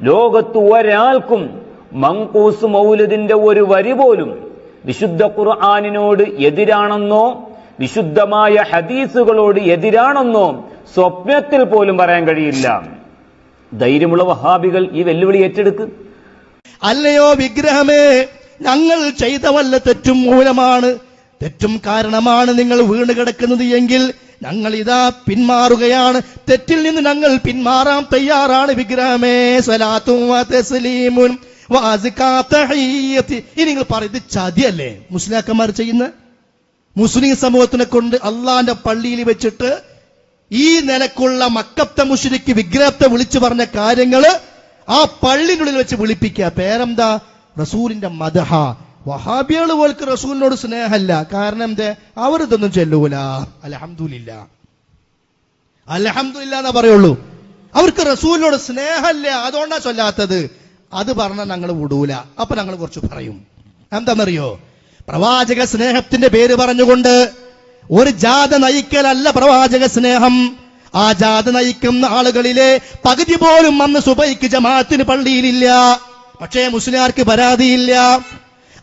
ലോകത്ത് ഒരാൾക്കും മങ്കൂസ് മൗലദിന്റെ ഒരു വരി പോലും വിശുദ്ധ ഖുർആാനിനോട് എതിരാണെന്നോ വിശുദ്ധമായ ഹദീസുകളോട് എതിരാണെന്നോ സ്വപ്നത്തിൽ പോലും പറയാൻ കഴിയില്ല. ധൈര്യമുള്ള വഹാബികൾ ഈ വെല്ലുവിളി ഏറ്റെടുക്ക്. അല്ലയോ വിഗ്രഹമേ ഞങ്ങൾ ചെയ്ത വല്ല തെറ്റും മൂലമാണ് തെറ്റും കാരണമാണ് നിങ്ങൾ വീണ് കിടക്കുന്നത് എങ്കിൽ ഞങ്ങൾ ഇതാ പിന്മാറുകയാണ്. തെറ്റിൽ നിന്ന് ഞങ്ങൾ പിന്മാറാൻ തയ്യാറാണ് വിഗ്രഹമേ. തഹിയ്യത്തി. ഇനി നിങ്ങൾ പറയുന്നത് ചതിയല്ലേ? മുസ്ലിയാക്കന്മാർ ചെയ്യുന്ന? മുസ്ലിം സമൂഹത്തിനെ കൊണ്ട് അള്ളാന്റെ പള്ളിയിൽ വെച്ചിട്ട് ഈ നിലക്കുള്ള മക്കത്തെ മുഷിരിക്ക് വിഗ്രഹത്തെ വിളിച്ചു പറഞ്ഞ കാര്യങ്ങൾ ആ പള്ളിനുള്ളിൽ വെച്ച് വിളിപ്പിക്കുക. പേരെന്താ? റസൂലിന്റെ മദഹ. വഹാബികൾ പോൽക്ക് റസൂലിനോട് സ്നേഹമല്ല കാരണം എന്തേ? അവരിതൊന്നും ചെല്ലൂല. അലഹമില്ല അലഹമില്ല എന്നാ പറയുള്ളൂ. അവർക്ക് റസൂലിനോട് സ്നേഹമല്ല അതുകൊണ്ടാ ചൊല്ലാത്തത്. അത് പറഞ്ഞാൽ ഞങ്ങൾ വിടൂല. അപ്പൊ ഞങ്ങൾ കുറച്ച് പറയും. എന്താണെന്നറിയോ പ്രവാചക സ്നേഹത്തിന്റെ പേര് പറഞ്ഞുകൊണ്ട് ഒരു ജാത നയിക്കലല്ല പ്രവാചക സ്നേഹം. ആ ജാത നയിക്കുന്ന ആളുകളിലെ പകുതി പോലും അന്ന് സുബൈക്ക് ജമാഅത്തിന് പള്ളിയിലില്ല. പക്ഷേ മുസ്ലിയാർക്ക് പരാതിയില്ല.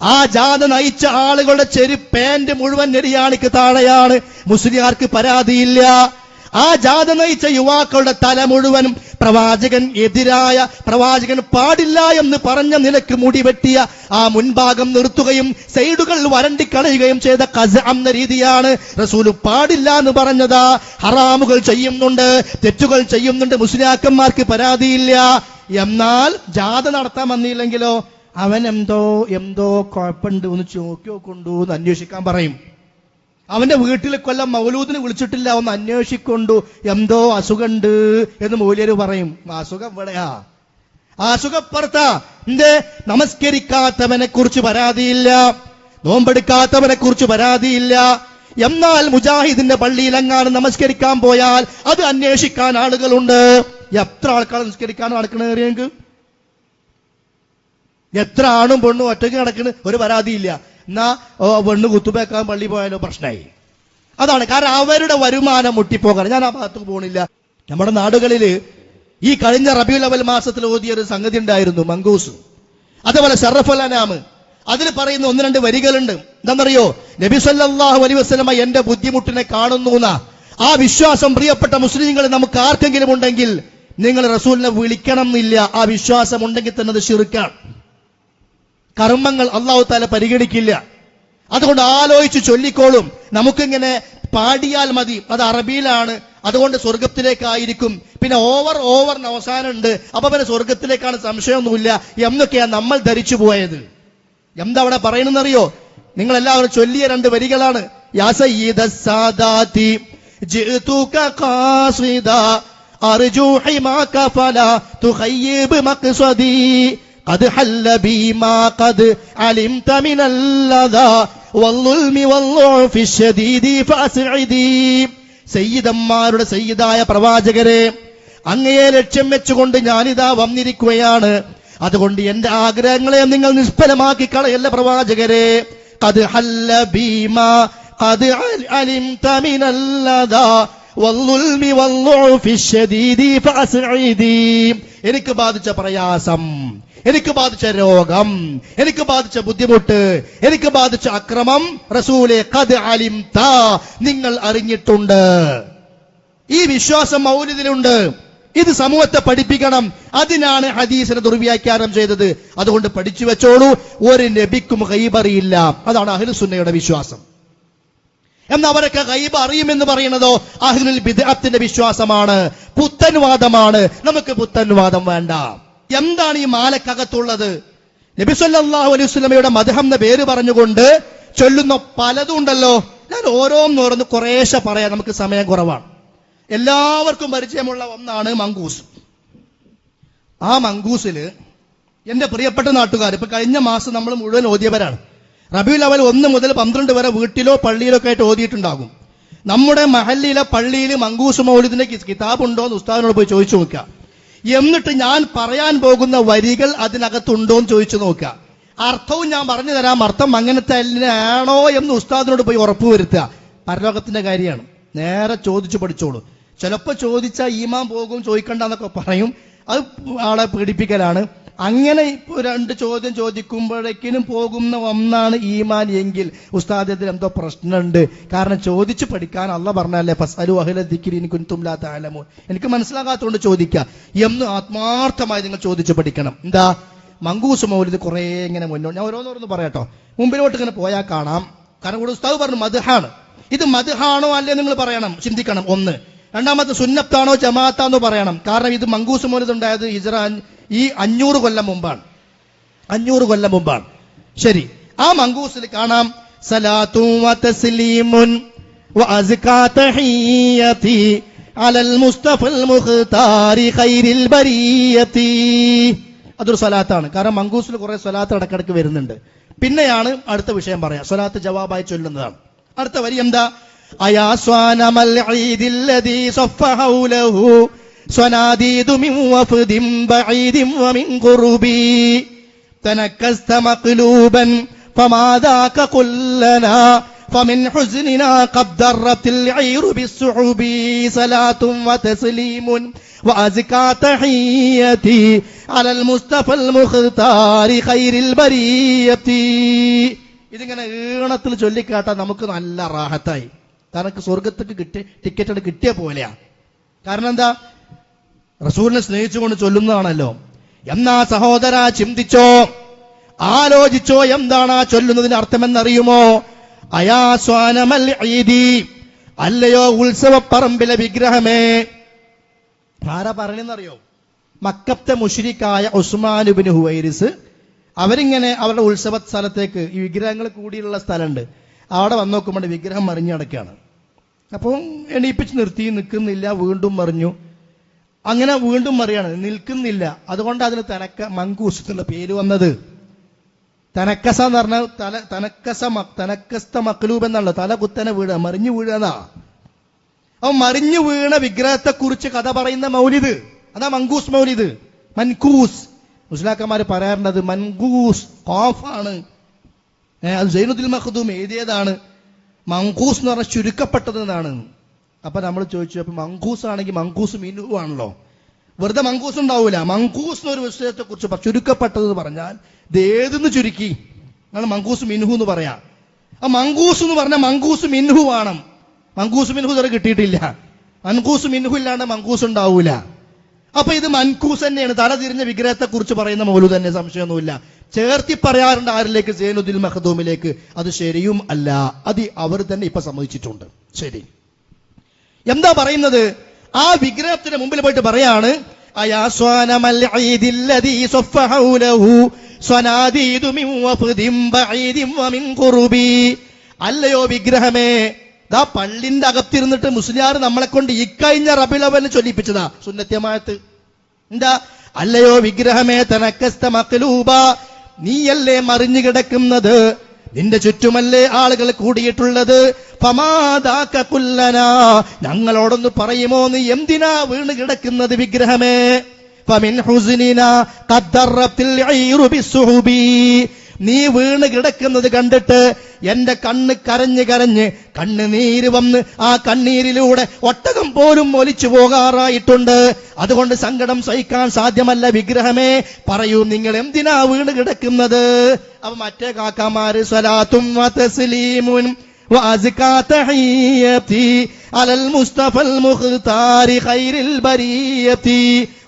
ആ ജാഥ നയിച്ച ആളുകളുടെ ചെരു പാന്റ് മുഴുവൻ നെടിയാണിക്ക് താഴെയാണ്. മുസ്ലിയാർക്ക് പരാതിയില്ല. ആ ജാഥ നയിച്ച യുവാക്കളുടെ തല മുഴുവനും പ്രവാചകൻ എതിരായ പ്രവാചകൻ പാടില്ല എന്ന് പറഞ്ഞ നിലയ്ക്ക് മുടി വെട്ടിയ ആ മുൻഭാഗം നിർത്തുകയും സൈഡുകൾ വരണ്ടി കളയുകയും ചെയ്ത കസ എന്ന രീതിയാണ് റസൂൽ പാടില്ല എന്ന് പറഞ്ഞതാ. ഹറാമുകൾ ചെയ്യുന്നുണ്ട് തെറ്റുകൾ ചെയ്യുന്നുണ്ട്. മുസ്ലിയാക്കന്മാർക്ക് പരാതിയില്ല. എന്നാൽ ജാഥ നടത്താൻ വന്നില്ലെങ്കിലോ? അവൻ എന്തോ എന്തോ കുഴപ്പമുണ്ട് ഒന്ന് ചോക്കി നോക്കൊണ്ടു എന്ന് അന്വേഷിക്കാൻ പറയും. അവന്റെ വീട്ടിൽ കൊല്ലം മൗലൂദിന് വിളിച്ചിട്ടില്ല ഒന്ന് അന്വേഷിക്കൊണ്ടു എന്തോ അസുഖമുണ്ട് എന്ന് മൂല്യര് പറയും. അസുഖം ഇവിടെയാ അസുഖപ്പുറത്ത. എന്തേ? നമസ്കരിക്കാത്തവനെ കുറിച്ച് പരാതിയില്ല. നോമ്പെടുക്കാത്തവനെ കുറിച്ച് പരാതിയില്ല. എന്നാൽ മുജാഹിദിന്റെ പള്ളിയിൽ എങ്ങാനും നമസ്കരിക്കാൻ പോയാൽ അത് അന്വേഷിക്കാൻ ആളുകളുണ്ട്. എത്ര ആൾക്കാർ നമസ്കരിക്കാൻ നടക്കണ എത്ര ആണും പെണ്ണും ഒറ്റയ്ക്ക് നടക്കുന്ന ഒരു പരാതിയില്ല. എന്നാ പെണ്ണ് കുത്തുപേക്കാൻ പള്ളി പോയാലോ പ്രശ്നമായി അതാണ്. കാരണം അവരുടെ വരുമാനം മുട്ടിപ്പോകാൻ. ഞാൻ ആ ഭാഗത്തേക്ക് പോണില്ല. നമ്മുടെ നാടുകളിൽ ഈ കഴിഞ്ഞ റബിയുൽ അവൽ മാസത്തിൽ ഓതിയ ഒരു സംഗതി ഉണ്ടായിരുന്നു മങ്കൂസ്. അതേപോലെ ഷറഫൽ അനാമ് അതിൽ പറയുന്ന ഒന്ന് രണ്ട് വരികളുണ്ട്. എന്താണെന്നറിയോ? നബി സല്ലല്ലാഹു അലൈഹി വസല്ലമ എന്റെ ബുദ്ധിമുട്ടിനെ കാണുന്നു ആ വിശ്വാസം പ്രിയപ്പെട്ട മുസ്ലിങ്ങൾ നമുക്ക് ആർക്കെങ്കിലും ഉണ്ടെങ്കിൽ നിങ്ങൾ റസൂലിനെ വിളിക്കണം എന്നില്ല ആ വിശ്വാസം ഉണ്ടെങ്കിൽ തന്നെ അത് ശിറുക്കാണ് കർമ്മങ്ങൾ അള്ളാഹു താല പരിഗണിക്കില്ല. അതുകൊണ്ട് ആലോചിച്ച് ചൊല്ലിക്കോളും. നമുക്കിങ്ങനെ പാടിയാൽ മതി. അത് അറബിയിലാണ്. അതുകൊണ്ട് സ്വർഗത്തിലേക്കായിരിക്കും പിന്നെ ഓവർ ഓവറിന് അവസാനമുണ്ട്. അപ്പൊ പിന്നെ സ്വർഗത്തിലേക്കാണ് സംശയമൊന്നുമില്ല. എന്നൊക്കെയാണ് നമ്മൾ ധരിച്ചു പോയത്. എന്താ അവിടെ പറയണെന്നറിയോ നിങ്ങൾ എല്ലാവരും ചൊല്ലിയ രണ്ട് വരികളാണ്. അർജു قد حل بي ما قد علمت من اللذى والظلم والضعف الشديد فأسعدي സയ്യിദന്മാരുടെ സയ്യിദായ പ്രവാചകരെ അങ്ങയെ ലക്ഷ്യം വെച്ചുകൊണ്ട് ഞാനിതാ വന്നിരിക്കുകയാണ് അതുകൊണ്ട് എന്റെ ആഗ്രഹങ്ങളെ നിങ്ങൾ നിഷ്ഫലമാക്കി കളയല്ല പ്രവാചകരെ قد حل بما قد علمت من اللذى والظلم والضعف الشديد فأسعدي എനിക്ക് ബാധിച്ച പ്രയാസം എനിക്ക് ബാധിച്ച രോഗം എനിക്ക് ബാധിച്ച ബുദ്ധിമുട്ട് എനിക്ക് ബാധിച്ച അക്രമം റസൂലെ കത് അലിം താ നിങ്ങൾ അറിഞ്ഞിട്ടുണ്ട്. ഈ വിശ്വാസം മൗലിതിലുണ്ട് ഇത് സമൂഹത്തെ പഠിപ്പിക്കണം. അതിനാണ് ഹദീസിനെ ദുർവ്യാഖ്യാനം ചെയ്തത്. അതുകൊണ്ട് പഠിച്ചു വെച്ചോളൂ. ഒരു നബിക്കും കൈബറിയില്ല അതാണ് അഹ്ലുസുന്നയുടെ വിശ്വാസം. എന്നാൽ അവരൊക്കെ ഗൈബ് അറിയുമെന്ന് പറയുന്നതോ? അഹ്ലുൽ ബിദ്അത്തിന്റെ വിശ്വാസമാണ്. പുത്തൻവാദമാണ്. നമുക്ക് പുത്തൻവാദം വേണ്ട. എന്താണ് ഈ മാലക്കകത്തുള്ളത്? നബി സല്ലല്ലാഹു അലൈഹി സ്വലമയുടെ മദഹം എന്ന പേര് പറഞ്ഞുകൊണ്ട് ചൊല്ലുന്ന പലതും ഉണ്ടല്ലോ. ഞാൻ ഓരോന്നോരോന്ന് കുറേശ്ശെ പറയാം. നമുക്ക് സമയം കുറവാണ്. എല്ലാവർക്കും പരിചയമുള്ള ഒന്നാണ് മങ്കൂസ്. ആ മങ്കൂസിൽ എന്റെ പ്രിയപ്പെട്ട നാട്ടുകാർ ഇപ്പൊ കഴിഞ്ഞ മാസം നമ്മൾ മുഴുവൻ ഓതിയവരാണ്. റബിയുൽ അവൽ ഒന്ന് മുതൽ പന്ത്രണ്ട് വരെ വീട്ടിലോ പള്ളിയിലോ ഒക്കെ ആയിട്ട് ഓതിയിട്ടുണ്ടാകും. നമ്മുടെ മഹല്ലിലെ പള്ളിയിൽ മങ്കൂസ് മൗലിദിന്റെ കി- കിതാബ് ഉണ്ടോ എന്ന് ഉസ്താദിനോട് പോയി ചോദിച്ചു നോക്കുക. എന്നിട്ട് ഞാൻ പറയാൻ പോകുന്ന വരികൾ അതിനകത്തുണ്ടോ എന്ന് ചോദിച്ചു നോക്കുക. അർത്ഥവും ഞാൻ പറഞ്ഞു തരാം. അർത്ഥം അങ്ങനത്തെ ആണോ എന്ന് ഉസ്താദിനോട് പോയി ഉറപ്പുവരുത്തുക പരലോകത്തിന്റെ കാര്യമാണ്. നേരെ ചോദിച്ചു പഠിച്ചോളൂ. ചിലപ്പോ ചോദിച്ചാൽ ഈമാൻ പോകും ചോദിക്കണ്ടെന്നൊക്കെ പറയും. അത് ആളെ പീഡിപ്പിക്കലാണ്. അങ്ങനെ ഇപ്പൊ രണ്ട് ചോദ്യം ചോദിക്കുമ്പോഴേക്കിനും പോകുന്ന ഒന്നാണ് ഈമാൻ എങ്കിൽ ഉസ്താദത്തിൽ എന്തോ പ്രശ്നമുണ്ട്. കാരണം ചോദിച്ച് പഠിക്കാൻ അല്ല പറഞ്ഞല്ലേ ഫസലു അഹിലദിക്കിരി എനിക്ക് കുൻതുംലാ ആലമോ എനിക്ക് മനസ്സിലാകാത്തതുകൊണ്ട് ചോദിക്കുക എന്ന് ആത്മാർത്ഥമായി നിങ്ങൾ ചോദിച്ചു പഠിക്കണം. എന്താ? മങ്കൂസ് മൗലിത് കുറേ ഇങ്ങനെ മുന്നോട്ട് ഞാൻ ഓരോന്നോരോന്ന് പറയാട്ടോ. മുമ്പിലോട്ട് ഇങ്ങനെ പോയാൽ കാണാം. കാരണം കൂടെ ഉസ്താദ് പറഞ്ഞു മധുഹാണ് ഇത് മധുഹാണോ അല്ലേ നിങ്ങൾ പറയണം? ചിന്തിക്കണം. ഒന്ന്. രണ്ടാമത്തെ സുന്നത്താണോ ജമാഅത്താണോ പറയണം. കാരണം ഇത് മങ്കൂസ് മൗലിത് ഉണ്ടായത് അഞ്ഞ്- ഈ അഞ്ഞൂറ് കൊല്ലം മുമ്പാണ്. അഞ്ഞൂറ് കൊല്ലം മുമ്പാണ്. ശരി. ആ മങ്കൂസിൽ കാണാം. സലാത്തും അതൊരു സ്വലാത്താണ്. കാരണം മങ്കൂസിൽ കുറെ സ്വലാത്ത് ഇടക്കിടക്ക് വരുന്നുണ്ട്. പിന്നെയാണ് അടുത്ത വിഷയം പറയാം. സ്വലാത്ത് ജവാബായി ചൊല്ലുന്നതാണ്. അടുത്ത വരി എന്താ? സ്വാനമൽ ഈദില്ലദീ സഫ ഹൗലഹു സ്വനാദീദു മിൻ വഫദിൻ ബഈദിൻ വമിൻ ഖുർബി تنكست مقلوبا فما ذاك قل لنا فمن حزننا قد درت العير بالسحب صلاة وتسليم وأزكى تحيتي على المصطفى المختار خير البرية ഇതിങ്ങനെ ഈണത്തിൽ ചൊല്ലിക്കാട്ടാൻ നമുക്ക് നല്ല റാഹത്തായി തനക്ക് സ്വർഗത്തേക്ക് കിട്ടിയ ടിക്കറ്റ് കിട്ടിയ പോലെയാ കാരണം എന്താ റസൂലിനെ സ്നേഹിച്ചുകൊണ്ട് ചൊല്ലുന്നതാണല്ലോ. എന്നാ സഹോദര ചിന്തിച്ചോ? ആലോചിച്ചോ എന്താണ് ആ ചൊല്ലുന്നതിന്റെ അർത്ഥമെന്നറിയുമോ? അയാസ്വാനമൽ അല്ലയോ ഉത്സവപ്പറമ്പിലെ വിഗ്രഹമേ? ആരാ പറഞ്ഞെന്നറിയോ മക്കത്തെ മുഷിരിക്കായ ഉസ്മാനുബിൻ ഹുവൈരിസ്. അവരിങ്ങനെ അവരുടെ ഉത്സവ സ്ഥലത്തേക്ക് ഈ വിഗ്രഹങ്ങൾ കൂടിയുള്ള സ്ഥലമുണ്ട്. അവിടെ വന്നു നോക്കുമ്പോൾ വിഗ്രഹം മറിഞ്ഞടക്കാണ് അപ്പം എണീപ്പിച്ച് നിർത്തി നിൽക്കുന്നില്ല വീണ്ടും മറിഞ്ഞു. അങ്ങനെ വീണ്ടും മറിയാണ്. നിൽക്കുന്നില്ല. അതുകൊണ്ട് അതിന് തനക്ക മങ്കൂസ് എന്നുള്ള പേര് വന്നത്. തനക്കസ എന്ന് പറഞ്ഞാൽ തല തനക്കസ തനക്കസ്ത മക്ലൂബ് എന്നുള്ള തല കുത്തനെ വീഴുക മറിഞ്ഞു വീഴുകന്നാ അപ്പൊ മറിഞ്ഞു വീണ വിഗ്രഹത്തെ കുറിച്ച് കഥ പറയുന്ന മൗലിദ്. അതാ മങ്കൂസ് മൗലിദ്. മൻകൂസ്. മുസ്ലാക്കന്മാര് പറയാറുണ്ടത് മൻകൂസ് ആണ് അത് സൈനുദ്ദീൻ മഖദൂം എഴുതിയതാണ്. മങ്കൂസ് എന്ന് പറഞ്ഞാൽ ചുരുക്കപ്പെട്ടത് എന്നാണ്. അപ്പൊ നമ്മൾ ചോദിച്ചു അപ്പൊ മങ്കൂസ് ആണെങ്കിൽ മങ്കൂസ് മീനുവാണല്ലോ വെറുതെ മങ്കൂസ് ഉണ്ടാവൂല. മങ്കൂസ് എന്നൊരു വിഷയത്തെ കുറിച്ച് ചുരുക്കപ്പെട്ടത് പറഞ്ഞാൽ ഇത് ഏതെന്ന് ചുരുക്കി? ആണ് മങ്കൂസ് മിൻഹു എന്ന് പറയാം. ആ മങ്കൂസ് എന്ന് പറഞ്ഞാൽ മങ്കൂസ് മിൻഹു ആണ് മങ്കൂസ് മിൻഹു ഇതുവരെ കിട്ടിയിട്ടില്ല. മൻകൂസ് മിൻഹു ഇല്ലാണ്ട് മങ്കൂസ് ഉണ്ടാവൂല. അപ്പൊ ഇത് മൻകൂസ് തന്നെയാണ്. തല തിരിഞ്ഞ വിഗ്രഹത്തെ കുറിച്ച് പറയുന്ന മോലു തന്നെ സംശയമൊന്നുമില്ല. ചേർത്തി പറയാറുണ്ട് ആരിലേക്ക്? സേനുദ്ദീൻ മഹദൂമിലേക്ക് അത് ശരിയും അല്ല. അത് അവർ തന്നെ ഇപ്പൊ സമ്മതിച്ചിട്ടുണ്ട്. ശരി. എന്താ പറയുന്നത്? ആ വിഗ്രഹത്തിന് മുമ്പിൽ പോയിട്ട് പറയാണ് അല്ലയോ വിഗ്രഹമേ ദാ പള്ളിന്റെ അകത്തിരുന്നിട്ട് മുസ്ലിയാർ നമ്മളെ കൊണ്ട് ഇക്കഴിഞ്ഞ റബിലവനെ ചൊല്ലിപ്പിച്ചതാ സുന്നത്യമായത്ത് എന്താ? അല്ലയോ വിഗ്രഹമേ തനക്കസ്ത മക്ലൂബ നീയല്ലേ മറിഞ്ഞു കിടക്കുന്നത്? നിന്റെ ചുറ്റുമല്ലേ ആളുകൾ കൂടിയിട്ടുള്ളത്? ഫമാദാക കുല്ലനാ. ഞങ്ങളോടൊന്ന് പറയുമോ നീ എന്തിനാ വീണ് കിടക്കുന്നത് വിഗ്രഹമേ? ഫമിൻ നീ വീണ് കിടക്കുന്നത് കണ്ടിട്ട് എന്റെ കണ്ണ് കരഞ്ഞ് കരഞ്ഞ് കണ്ണുനീര് വന്ന് ആ കണ്ണീരിലൂടെ ഒട്ടകം പോലും ഒലിച്ചു പോകാറായിട്ടുണ്ട്. അതുകൊണ്ട് സങ്കടം സഹിക്കാൻ സാധ്യമല്ല വിഗ്രഹമേ. പറയൂ നിങ്ങൾ എന്തിനാ വീണ് കിടക്കുന്നത്? അപ്പൊ മറ്റേ കാക്കാമാര് സ്വലാത്തും وأزكى تحيتي على المصطفى المختار خير البرية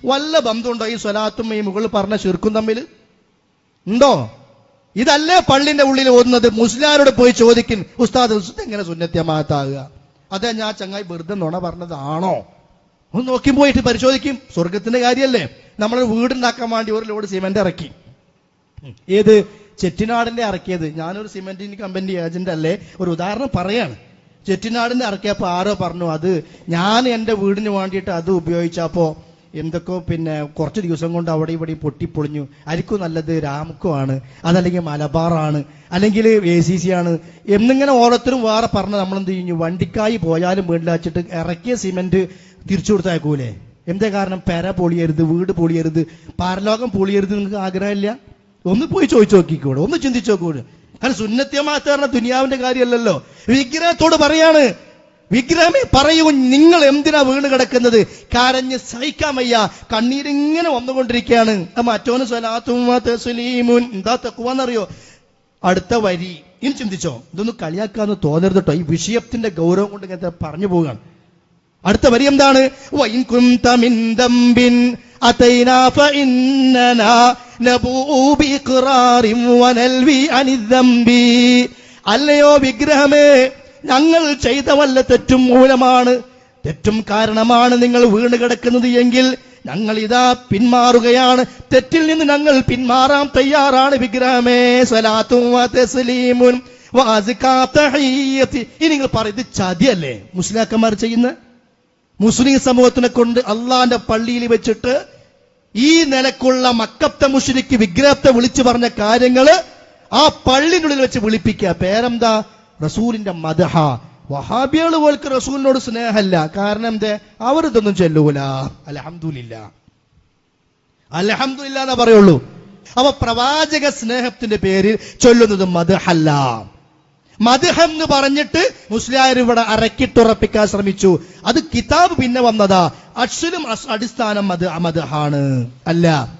വല്ല ബന്ധമുണ്ടോ ഈ സ്വലാത്തും ഈ മുകളിൽ പറഞ്ഞ ശിർക്കും തമ്മിൽ ഉണ്ടോ ഇതല്ലേ പള്ളിന്റെ ഉള്ളിൽ ഓതുന്നത് മുസ്ലിയാരോട് പോയി ചോദിക്കും ഉസ്താദ് ഉസ്താദ് എങ്ങനെ സുന്നത്യമാത്താകുക അതെ ഞാൻ ചങ്ങായി വെറുതെ നുണ പറഞ്ഞതാണോ ഒന്ന് നോക്കി പോയിട്ട് പരിശോധിക്കും സ്വർഗത്തിന്റെ കാര്യമല്ലേ നമ്മൾ വീടുണ്ടാക്കാൻ വേണ്ടി ഒരു ലോഡ് സിമെന്റ് ഇറക്കി ഏത് ചെറ്റിനാടിന്റെ ഇറക്കിയത് ഞാനൊരു സിമെന്റിന് കമ്പനി ഏജന്റ് അല്ലേ? ഒരു ഉദാഹരണം പറയാണ്. ചെറ്റിനാടിന്റെ ഇറക്കിയപ്പോൾ ആരോ പറഞ്ഞു അത് ഞാൻ എന്റെ വീടിന് വേണ്ടിയിട്ട് അത് ഉപയോഗിച്ചപ്പോൾ എന്തൊക്കെയോ പിന്നെ കുറച്ച് ദിവസം കൊണ്ട് അവിടെ ഇവിടെ പൊട്ടിപ്പൊളിഞ്ഞു. അരിക്കും നല്ലത് രാമക്കോ ആണ്. അതല്ലെങ്കിൽ മലബാറാണ് അല്ലെങ്കിൽ എ സി സി ആണ്. എന്നിങ്ങനെ ഓരോരുത്തരും വേറെ പറഞ്ഞ് നമ്മൾ എന്ത് ചെയ്യുന്നു വണ്ടിക്കായി പോയാലും വീട്ടിൽ വെച്ചിട്ട് ഇറക്കിയ സിമെന്റ് തിരിച്ചു കൊടുത്തേക്കൂലേ എന്താ കാരണം? പെര പൊളിയരുത് വീട് പൊളിയരുത്. പാരലോകം പൊളിയരുത് നിങ്ങൾക്ക് ആഗ്രഹമില്ല? ഒന്ന് പോയി ചോദിച്ചു നോക്കിക്കൂടെ? ഒന്ന് ചിന്തിച്ചു നോക്കൂടെ? കാരണം സുന്നത്യമാത്ത പറഞ്ഞ ദുനിയാവിന്റെ കാര്യമല്ലല്ലോ. വിഗ്രഹത്തോട് പറയാണ്. വിഗ്രഹമേ പറയൂ നിങ്ങൾ എന്തിനാ വീണ് കിടക്കുന്നത്? കരഞ്ഞ് സഹിക്കാൻ വയ്യ. കണ്ണീരിങ്ങനെ വന്നുകൊണ്ടിരിക്കുകയാണ്. മറ്റോന് എന്താ തെക്കുവാന്നറിയോ? അടുത്ത വരി. ഇനി ചിന്തിച്ചോ? ഇതൊന്നും കളിയാക്കാന്ന് തോന്നരുത് കേട്ടോ ഈ വിഷയത്തിന്റെ ഗൗരവം കൊണ്ട് ഇങ്ങനത്തെ പറഞ്ഞു പോവുകയാണ്. അടുത്ത വരി എന്താണ്? വൈൻ നബൂഉ ബിഇഖ്റാറിൻ വനൽവി അനിദ്ദംബി അല്ലയോ വിഗ്രഹമേ ഞങ്ങൾ ചെയ്ത വല്ല തെറ്റും മൂലമാണ്. തെറ്റും കാരണമാണ് നിങ്ങൾ വീണ് കിടക്കുന്നത് എങ്കിൽ ഞങ്ങൾ ഇതാ പിന്മാറുകയാണ്. തെറ്റിൽ നിന്ന് ഞങ്ങൾ പിന്മാറാൻ തയ്യാറാണ് വിഗ്രഹമേ. സലാത്തും. ഇനി നിങ്ങൾ പറയുന്നത് ചതിയല്ലേ? മുസ്ലിയാക്കന്മാർ ചെയ്യുന്ന? മുസ്ലിം സമൂഹത്തിനെ കൊണ്ട് അള്ളാന്റെ പള്ളിയിൽ വെച്ചിട്ട് ഈ നിലക്കുള്ള മക്കത്തെ മുഷിരിക്ക് വിഗ്രഹത്തെ വിളിച്ചു പറഞ്ഞ കാര്യങ്ങൾ ആ പള്ളിനുള്ളിൽ വെച്ച് വിളിപ്പിക്കുക. പേരെന്താ? റസൂലിന്റെ മദഹ. വഹാബികൾ പോൽക്ക് റസൂലിനോട് സ്നേഹമല്ല കാരണം എന്തേ? അവരിതൊന്നും ചെല്ലൂല. അലഹമില്ല അലഹമില്ല എന്നാ പറയുള്ളൂ. അവ പ്രവാചക സ്നേഹത്തിന്റെ പേരിൽ ചൊല്ലുന്നത് മദഹല്ല. മദ്ഹം എന്ന് പറഞ്ഞിട്ട് മുസ്ലിയാർ ഇവിടെ അരക്കിട്ടുറപ്പിക്കാൻ ശ്രമിച്ചു. അത് കിതാബ് പിന്നെ വന്നതാ. അക്ഷരം അടിസ്ഥാനം അത് അമദഹാണ് അല്ല.